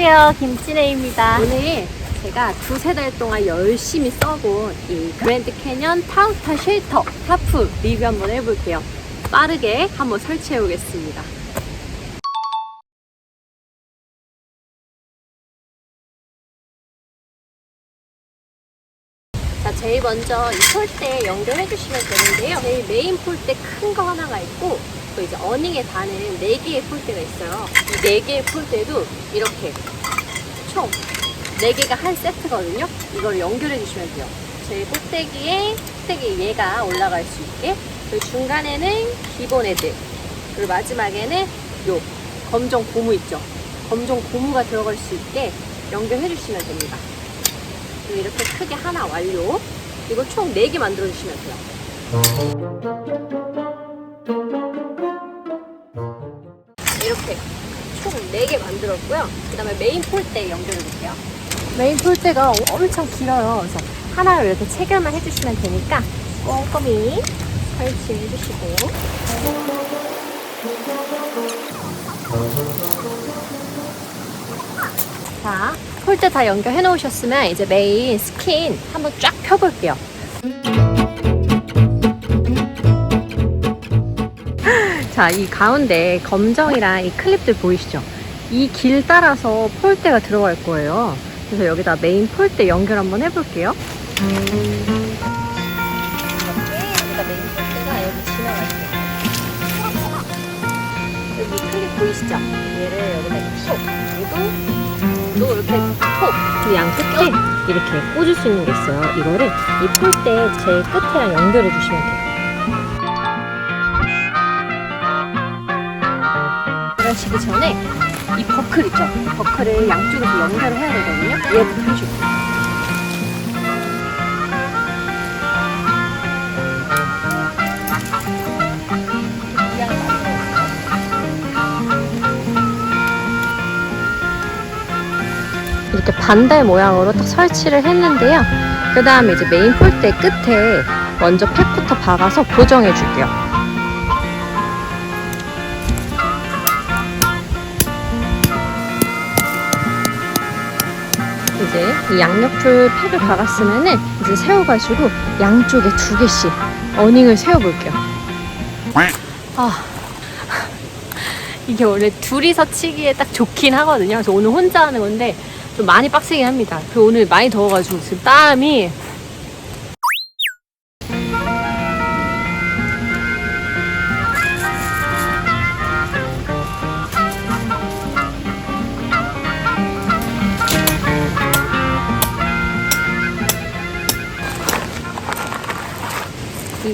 안녕하세요. 김치레입니다. 오늘 제가 두세 달 동안 열심히 써본 이 그랜드 캐년 타우타 쉘터 타프 리뷰 한번 해볼게요. 빠르게 한번 설치해 보겠습니다. 자, 제일 먼저 이 폴대 연결해 주시면 되는데요. 제일 메인 폴대 큰 거 하나가 있고, 또 이제 어닝에 다는 4개의 폴대가 있어요. 이 4개의 폴대도 이렇게 총 4개가 한 세트거든요. 이걸 연결해 주시면 돼요. 제일 꼭대기에 꼭대기 얘가 올라갈 수 있게 그리고 중간에는 기본 애들 그리고 마지막에는 요 검정 고무 있죠. 검정 고무가 들어갈 수 있게 연결해 주시면 됩니다. 그리고 이렇게 크게 하나 완료. 이거 총 4개 만들어 주시면 돼요. 이렇게 총 4개 만들었고요. 그 다음에 메인 폴대 연결해 볼게요. 메인 폴대가 엄청 길어요. 그래서 하나를 이렇게 체결만 해주시면 되니까 꼼꼼히 설치해 주시고. 자, 폴대 다 연결해 놓으셨으면 이제 메인 스킨 한번 쫙 펴볼게요. 자, 이 가운데 검정이랑 이 클립들 보이시죠? 이 길 따라서 폴대가 들어갈 거예요. 그래서 여기다 메인 폴대 연결 한번 해볼게요. 여기다 메인 폴대가 여기 지나갈게요. 여기 클립 보이시죠? 얘를 여기다 이렇게 그리고 또 이렇게 톡! 양 끝에 이렇게 꽂을 수 있는 게 있어요. 이거를 이 폴대 제일 끝에랑 연결해 주시면 돼요. 이러시기 전에 이 버클 있죠? 버클을 양쪽에서 연결을 해야 되거든요. 얘부터 해주고. 이렇게 반달 모양으로 딱 설치를 했는데요. 그 다음에 이제 메인 폴대 끝에 먼저 팩부터 박아서 고정해 줄게요. 이제 이 양옆을 팩을 박았으면은 이제 세워가지고 양쪽에 두 개씩 어닝을 세워볼게요. 아, 이게 원래 둘이서 치기에 딱 좋긴 하거든요. 그래서 오늘 혼자 하는 건데 좀 많이 빡세긴 합니다. 그 오늘 많이 더워가지고 지금 땀이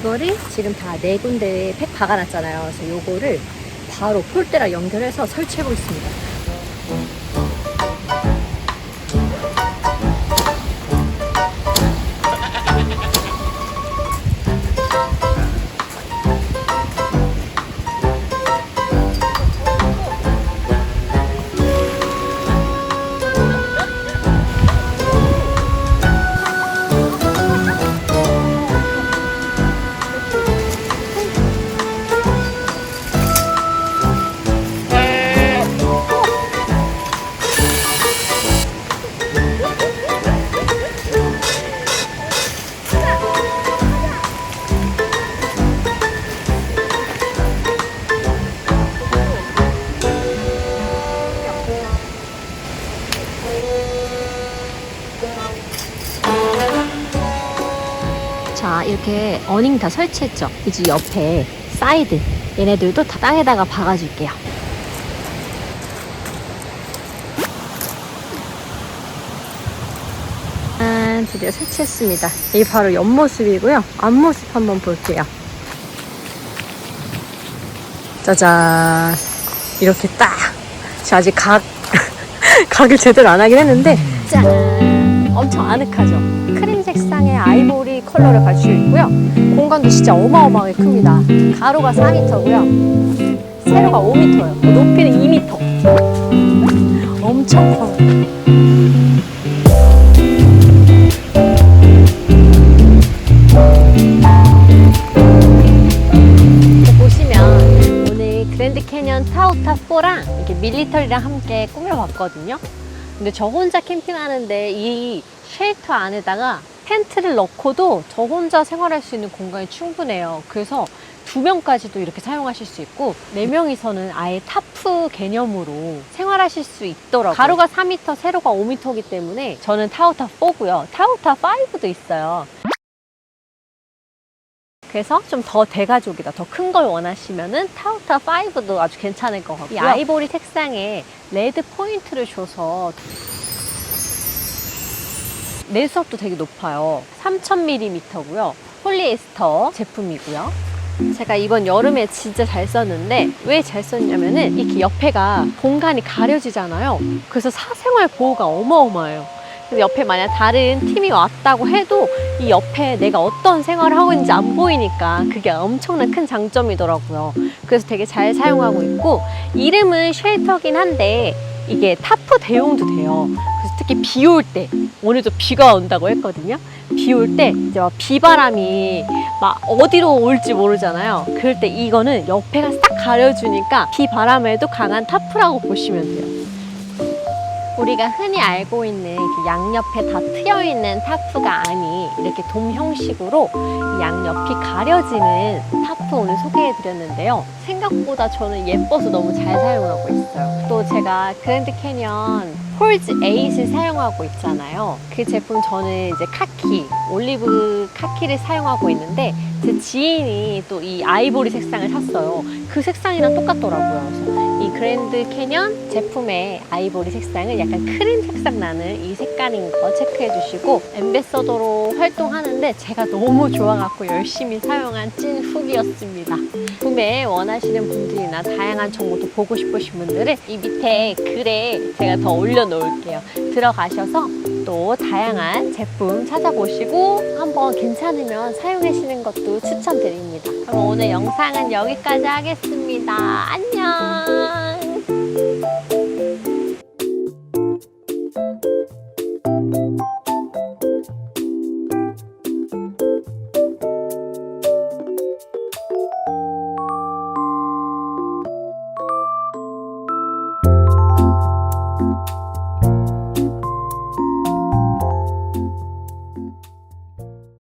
이거를 지금 다 네 군데에 팩 박아놨잖아요. 그래서 요거를 바로 폴대랑 연결해서 설치해 보겠습니다. 이렇게 어닝 다 설치했죠? 이제 옆에 사이드 얘네들도 다 땅에다가 박아줄게요. 아, 드디어 설치했습니다. 이게 바로 옆모습이고요. 앞모습 한번 볼게요. 짜잔. 이렇게 딱. 저 아직 각, 각을 제대로 안 하긴 했는데, 짠! 엄청 아늑하죠? 크림 색상의 아이보리 컬러를 갖추고 있고요. 공간도 진짜 어마어마하게 큽니다. 가로가 4m고요. 세로가 5m예요. 높이는 2m. 엄청 커요. 그랜드 캐년 타오타 4랑 이렇게 밀리터리랑 함께 꾸며봤거든요. 근데 저 혼자 캠핑하는데 이 쉘터 안에다가 텐트를 넣고도 저 혼자 생활할 수 있는 공간이 충분해요. 그래서 두 명까지도 이렇게 사용하실 수 있고 네 명이서는 아예 타프 개념으로 생활하실 수 있더라고요. 가로가 4m, 세로가 5m이기 때문에 저는 타오타 4고요. 타오타 5도 있어요. 그래서 좀 더 대가족이다, 더 큰 걸 원하시면은 타우타 5도 아주 괜찮을 것 같고요. 이 아이보리 색상에 레드 포인트를 줘서 내수압도 되게 높아요. 3000mm고요. 폴리에스터 제품이고요. 제가 이번 여름에 진짜 잘 썼는데 왜 잘 썼냐면은 이렇게 옆에가 공간이 가려지잖아요. 그래서 사생활 보호가 어마어마해요. 그래서 옆에 만약 다른 팀이 왔다고 해도 이 옆에 내가 어떤 생활을 하고 있는지 안 보이니까 그게 엄청난 큰 장점이더라고요. 그래서 되게 잘 사용하고 있고 이름은 쉘터긴 한데 이게 타프 대용도 돼요. 그래서 특히 비 올 때 오늘도 비가 온다고 했거든요. 비 올 때 이제 막 비바람이 막 어디로 올지 모르잖아요. 그럴 때 이거는 옆에가 싹 가려주니까 비바람에도 강한 타프라고 보시면 돼요. 우리가 흔히 알고 있는 그 양옆에 다 트여 있는 타프가 아닌 이렇게 돔 형식으로 이 양옆이 가려지는 타프 오늘 소개해 드렸는데요. 생각보다 저는 예뻐서 너무 잘 사용하고 있어요. 또 제가 그랜드 캐년 폴즈 8을 사용하고 있잖아요. 그 제품 저는 이제 카키, 올리브 카키를 사용하고 있는데 제 지인이 또 이 아이보리 색상을 샀어요. 그 색상이랑 똑같더라고요. 그랜드 캐년 제품의 아이보리 색상은 약간 크림 색상 나는 이 색깔인 거 체크해 주시고 엠베서더로 활동하는데 제가 너무 좋아갖고 열심히 사용한 찐 후기였습니다. 구매 원하시는 분들이나 다양한 정보도 보고 싶으신 분들은 이 밑에 글에 제가 더 올려놓을게요. 들어가셔서 또 다양한 제품 찾아보시고 한번 괜찮으면 사용하시는 것도 추천드립니다. 그럼 오늘 영상은 여기까지 하겠습니다. 안녕!